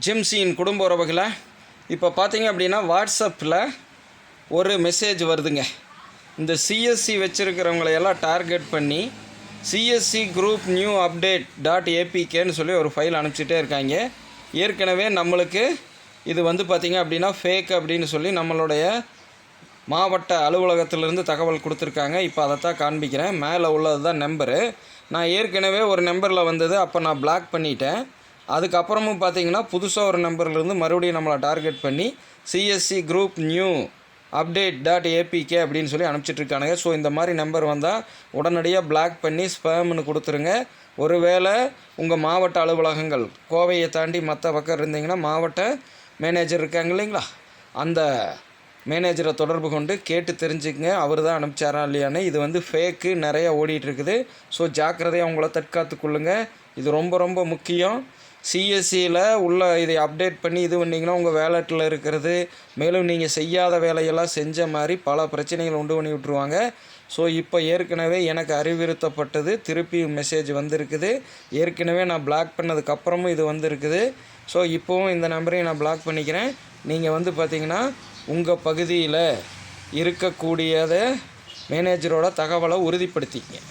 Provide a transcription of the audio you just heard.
ஜிம்சியின் குடும்ப உறவுகளை இப்போ பார்த்தீங்க அப்படின்னா வாட்ஸ்அப்பில் ஒரு மெசேஜ் வருதுங்க. இந்த சிஎஸ்சி வச்சுருக்கிறவங்களையெல்லாம் டார்கெட் பண்ணி CSC group new update dot ஏபிகேன்னு சொல்லி ஒரு ஃபைல் அனுப்பிச்சிட்டே இருக்காங்க. ஏற்கனவே நம்மளுக்கு இது வந்து பார்த்திங்க அப்படின்னா ஃபேக் அப்படின்னு சொல்லி நம்மளுடைய மாவட்ட அலுவலகத்திலிருந்து தகவல் கொடுத்துருக்காங்க. இப்போ அதைத்தான் காண்பிக்கிறேன். மேலே உள்ளது தான் நம்பரு நான் ஏற்கனவே ஒரு நம்பரில் வந்தது அப்போ நான் பிளாக் பண்ணிட்டேன். அதுக்கப்புறமும் பார்த்தீங்கன்னா புதுசாக ஒரு நம்பர்லேருந்து மறுபடியும் நம்மளை டார்கெட் பண்ணி CSC group new update dot APK அப்படின்னு சொல்லி அனுப்பிச்சிட்ருக்கானுங்க ஸோ இந்த மாதிரி நம்பர் வந்தால் உடனடியாக பிளாக் பண்ணி ஸ்பேம்னு கொடுத்துருங்க. ஒருவேளை உங்கள் மாவட்ட அலுவலகங்கள் கோவையை தாண்டி மற்ற பக்கம் இருந்தீங்கன்னா மாவட்ட மேனேஜர் இருக்காங்க இல்லைங்களா? அந்த மேனேஜரை தொடர்பு கொண்டு கேட்டு தெரிஞ்சுக்கங்க. அவர் தான் அனுப்பிச்சாரா இல்லையான்னு. இது வந்து ஃபேக்கு நிறையா ஓடிட்டுருக்குது ஸோ ஜாக்கிரதையாக உங்களை தற்காத்து கொள்ளுங்கள் இது ரொம்ப ரொம்ப முக்கியம். சிஎஸ்சியில் உள்ள இதை அப்டேட் பண்ணி இது பண்ணிங்கன்னா உங்கள் வேலட்டில் இருக்கிறது மேலும் நீங்கள் செய்யாத வேலையெல்லாம் செஞ்ச மாதிரி பல பிரச்சனைகள் உண்டு பண்ணி விட்ருவாங்க ஸோ இப்போ ஏற்கனவே எனக்கு அறிவுறுத்தப்பட்டது திருப்பி மெசேஜ் வந்திருக்குது. ஏற்கனவே நான் பிளாக் பண்ணதுக்கப்புறமும் இது வந்திருக்குது. ஸோ இப்போவும் இந்த நம்பரையும் நான் பிளாக் பண்ணிக்கிறேன். நீங்கள் வந்து பார்த்தீங்கன்னா உங்கள் பகுதியில் இருக்கக்கூடியதை மேனேஜரோட தகவலை உறுதிப்படுத்திக்கங்க.